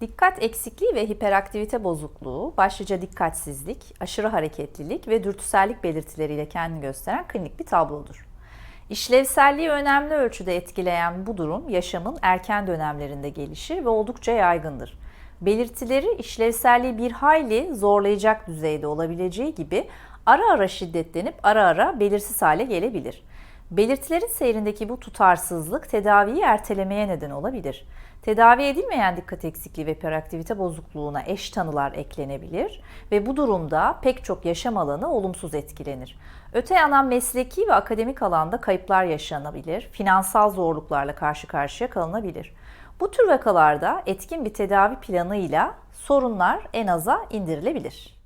Dikkat eksikliği ve hiperaktivite bozukluğu, başlıca dikkatsizlik, aşırı hareketlilik ve dürtüsellik belirtileriyle kendini gösteren klinik bir tablodur. İşlevselliği önemli ölçüde etkileyen bu durum yaşamın erken dönemlerinde gelişir ve oldukça yaygındır. Belirtileri işlevselliği bir hayli zorlayacak düzeyde olabileceği gibi ara ara şiddetlenip ara ara belirsiz hale gelebilir. Belirtilerin seyrindeki bu tutarsızlık tedaviyi ertelemeye neden olabilir. Tedavi edilmeyen dikkat eksikliği ve hiperaktivite bozukluğuna eş tanılar eklenebilir ve bu durumda pek çok yaşam alanı olumsuz etkilenir. Öte yandan mesleki ve akademik alanda kayıplar yaşanabilir, finansal zorluklarla karşı karşıya kalınabilir. Bu tür vakalarda etkin bir tedavi planıyla sorunlar en aza indirilebilir.